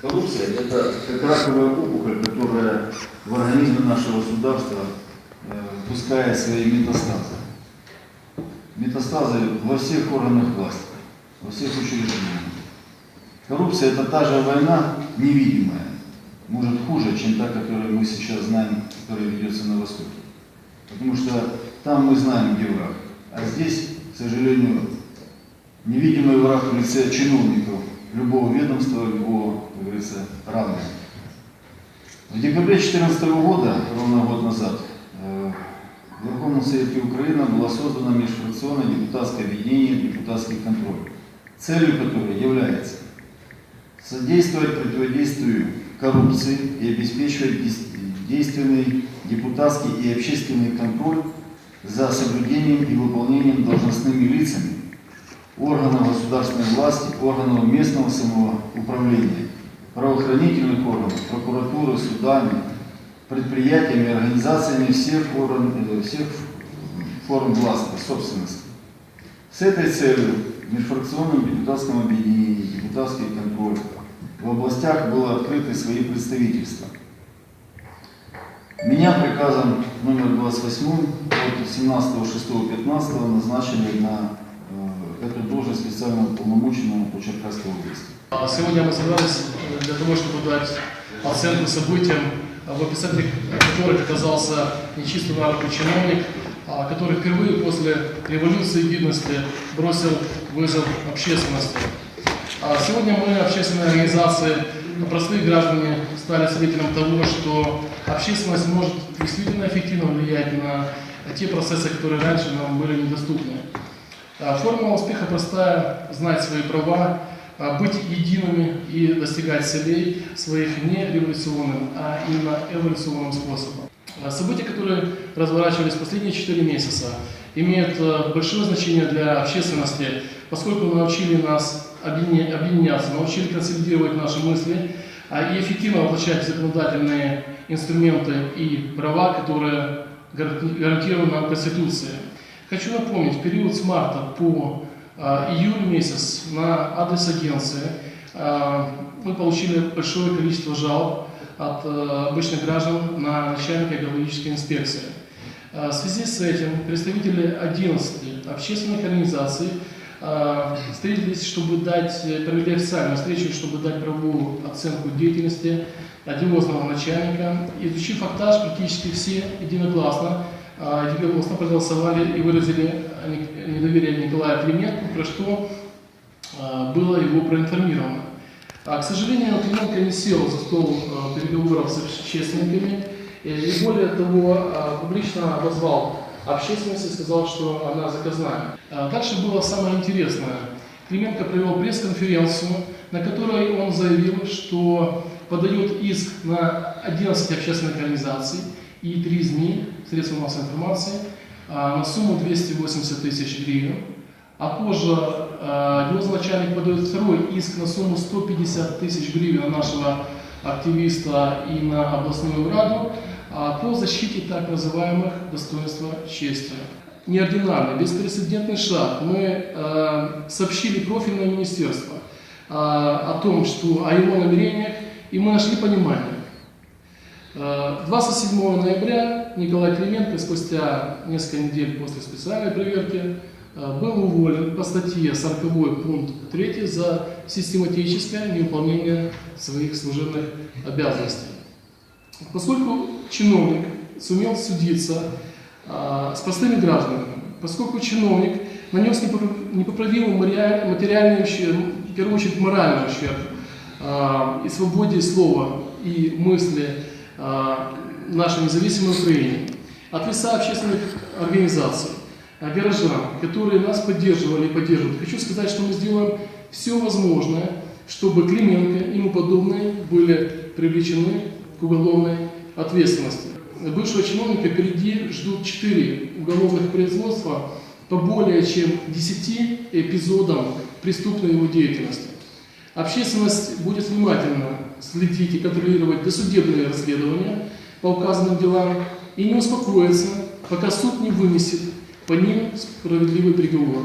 Коррупция – это как раковая опухоль, которая в организме нашего государства э, пускает свои метастазы. Метастазы во всех органах власти, во всех учреждениях. Коррупция – это та же война невидимая, может хуже, чем та, которую мы сейчас знаем, которая ведется на Востоке. Потому что там мы знаем, где враг. А здесь, к сожалению, невидимый враг в лице чиновников любого ведомства, любого, говорится, ранга. В декабре 2014 года, ровно год назад, э, в Верховном Совете Украины было создано межфракционное депутатское объединение «Депутатский контроль», целью которой является содействовать противодействию коррупции и обеспечивать действенный депутатский и общественный контроль за соблюдением и выполнением должностными лицами органов государственной власти, органов местного самоуправления, правоохранительных органов, прокуратуры, судами, предприятиями, организациями всех, орган, э, всех форм власти, собственности. С этой целью в межфракционном депутатском объединении «Депутатский контроль» в областях было открыты свои представительства. Меня приказом номер 28 от 17.06.15 назначили на э, эту должность специального полномоченного по Черкасской области. А Сегодня мы собрались э, для того, чтобы дать оценку событиям, а, в описании которых оказался нечистый на руку чиновник, а, который впервые после революции гидности бросил вызов общественности. А Сегодня мы, общественные организации, простые граждане, стали свидетелем того, что общественность может действительно эффективно влиять на те процессы, которые раньше нам были недоступны. А, Формула успеха простая – знать свои права, а, быть едиными и достигать целей своих не революционным, а именно эволюционным способом. А, События, которые разворачивались последние 4 месяца, имеют а, большое значение для общественности, поскольку научили нас объединя- объединяться, научили консолидировать наши мысли и эффективно воплощать законодательные инструменты и права, которые гаранти- гарантированы нам Конституцией. Хочу напомнить, период с марта по а, июль месяц на адрес агенции а, мы получили большое количество жалоб от а, обычных граждан на начальника экологической инспекции. А, В связи с этим представители 11 общественных организаций встретились, чтобы дать, э, провели официальную встречу, чтобы дать правовую оценку деятельности одиозного начальника. Изучив фактаж, практически все единогласно а, единогласно проголосовали и выразили не- недоверие Николаю Клименко, про что а, было его проинформировано. А, К сожалению, Клименко не сел за стол переговоров с общественниками, и более того, публично обозвал общественность и сказал, что она заказная. Дальше было самое интересное. Клименко провел пресс-конференцию, на которой он заявил, что подает иск на 11 общественных организаций и три них, средства массовой информации, а, на сумму 280 тысяч гривен. А позже э, его начальник подает второй иск на сумму 150 тысяч гривен на нашего активиста и на областную раду а, по защите так называемых достоинства чести. Неординарный, беспрецедентный шаг. Мы сообщили профильное министерство о том, что о его намерениях, и мы нашли понимание. Э, 27 ноября Николай Клименко спустя несколько недель после специальной проверки э, был уволен по статье 40 пункт 3 за систематическое невыполнение своих служебных обязанностей. Поскольку чиновник сумел судиться а, с простыми гражданами, поскольку чиновник нанес непоправ- непоправимый материаль- материальный ущерб, в первую очередь моральный ущерб и свободе слова и мысли нашей независимой Украине, от лица общественных организаций, а, горожан, которые нас поддерживали и поддерживают, хочу сказать, что мы сделаем все возможное, чтобы Клименко и ему подобные были привлечены к уголовной ответственности. Бывшего чиновника впереди ждут 4 уголовных производства по более чем 10 эпизодам преступной его деятельности. Общественность будет внимательно следить и контролировать досудебные расследования по указанным делам и не успокоится, пока суд не вынесет по ним справедливый приговор.